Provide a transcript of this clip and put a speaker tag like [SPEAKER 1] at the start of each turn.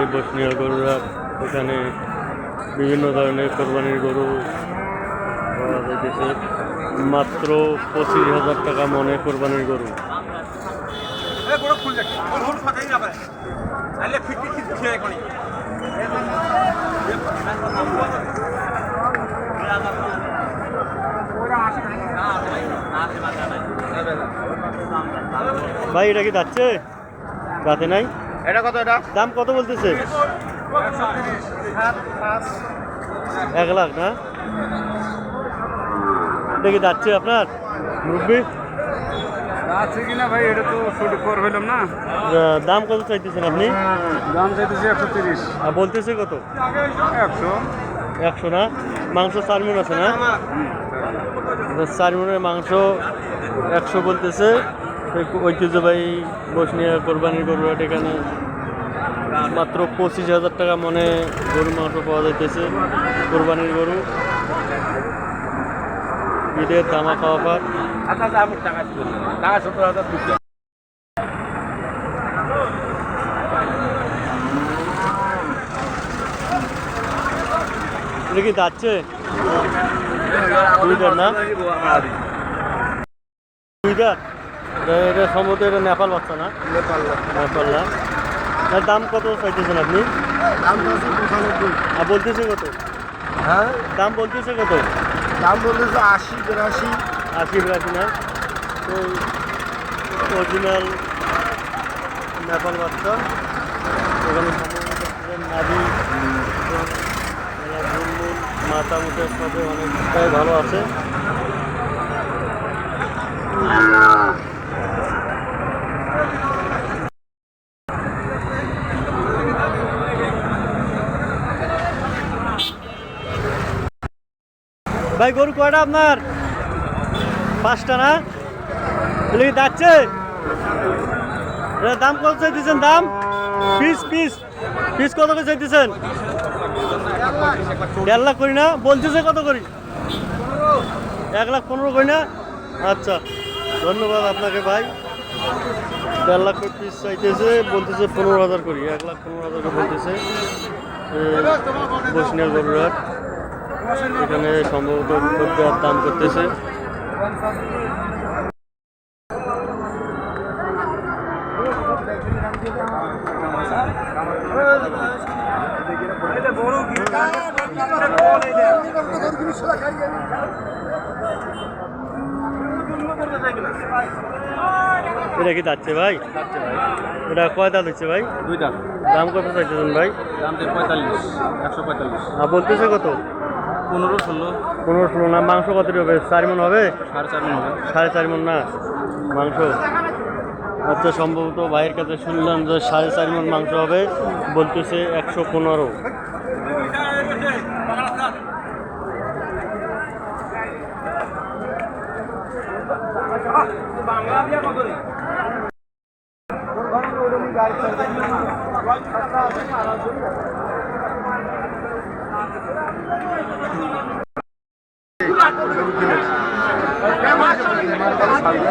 [SPEAKER 1] ভাই বসনিয়া গরুরা এখানে বিভিন্ন ধরনের কোরবানির গরু পাওয়া যাইতেছে। মাত্র পঁচিশ হাজার টাকা মনে কোরবানির গরু। ভাই এটা কি যাচ্ছে? রাতে নাই?
[SPEAKER 2] এটা কত এটা?
[SPEAKER 1] দাম কত বলতেছে? এক লাখ না? এটা কি যাচ্ছে আপনার? মুরব্বী
[SPEAKER 3] আছে কিনা ভাই এটা তো সঠিক কর হইলাম না।
[SPEAKER 1] দাম কত চাইতেছেন আপনি?
[SPEAKER 3] দাম চাইতেছি একশো তিরিশ।
[SPEAKER 1] আর বলতেছে কত?
[SPEAKER 3] একশো।
[SPEAKER 1] একশো না? মাংস চার মন আছে না? তো চার মনের মাংস একশো বলতেছে। ঐতিহ্যবাহী বসনিয়া কোরবানির গরু হাট এখানে মাত্র পঁচিশ হাজার টাকা মনে গরু মাংস পাওয়া যাইতেছে কোরবানির গরু। ঈদের দামা খাওয়া পার এটা কি যাচ্ছে দুইটার না? এটা- এটা সম্ভবত এটা নেপাল বাচ্চা না? নেপাল না? এর দাম কত চাইতেছেন আপনি?
[SPEAKER 3] দাম
[SPEAKER 1] আর বলতেছে কত?
[SPEAKER 3] হ্যাঁ?
[SPEAKER 1] দাম বলতেছে কত?
[SPEAKER 3] দাম বলতেছে আশি বিরাশি।
[SPEAKER 1] আশি বিরাশি না? তো অরিজিনাল নেপাল বাচ্চা এখানে সম্ভবত মাথা মুখের সাথে অনেকটাই ভালো আছে। ভাই, গরু কয়টা আপনার? পাঁচটা না? এগুলো কি এটার দাম কত চাইতেছেন? দাম? Piece piece. পিস কত করে চাইতেছেন? দেড় লাখ করি না? বলতেছে কত করি? এক লাখ পনেরো করি না? আচ্ছা ধন্যবাদ আপনাকে ভাই। দেড় লাখ করে পিস চাইতেছে, বলতেছে পনেরো হাজার করি। এক লাখ পনেরো হাজার করে বলতেছে বসনিয়া গরুরহাট এখানে সম্ভবত খদ্দের দাম করতেছে। এটা কি যাচ্ছে ভাই? এটা কয় দাঁত হচ্ছে ভাই?
[SPEAKER 3] দুইটা।
[SPEAKER 1] দাম কত চাইতেছেন ভাই?
[SPEAKER 3] দাম পঁয়তাল্লিশ একশো পঁয়তাল্লিশ।
[SPEAKER 1] আর বলতেছে কত?
[SPEAKER 3] পনেরো ষোলো।
[SPEAKER 1] পনেরো ষোলো না মাংস কত হবে? চার মন হবে?
[SPEAKER 3] সাড়ে চার মন
[SPEAKER 1] না? মাংস। আচ্ছা সম্ভবত ভাইয়ের কাছে শুনলাম যে সাড়ে চার মন মাংস হবে বলতেছে একশো পনেরো। বাংলা সালবে